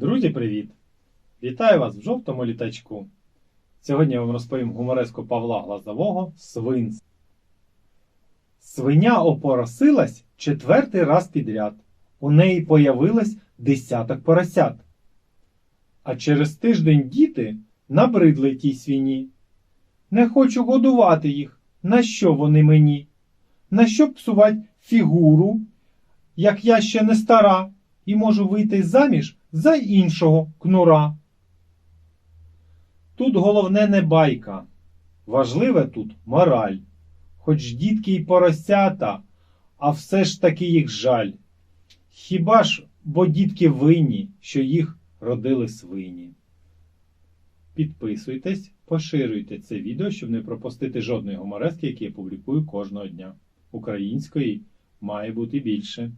Друзі, привіт! Вітаю вас в жовтому літачку. Сьогодні я вам розповім гумореску Павла Глазового Свинц. Свиня опоросилась четвертий раз підряд. У неї появилось десяток поросят. А через тиждень діти набридли тій свині. Не хочу годувати їх. На що вони мені? На що псувати фігуру, як я ще не стара, і можу вийти заміж за іншого кнура. Тут головне не байка. Важливе тут мораль. Хоч дітки й поросята, а все ж таки їх жаль. Хіба ж, бо дітки винні, що їх родили свині. Підписуйтесь, поширюйте це відео, щоб не пропустити жодної гуморески, які я публікую кожного дня. Української має бути більше.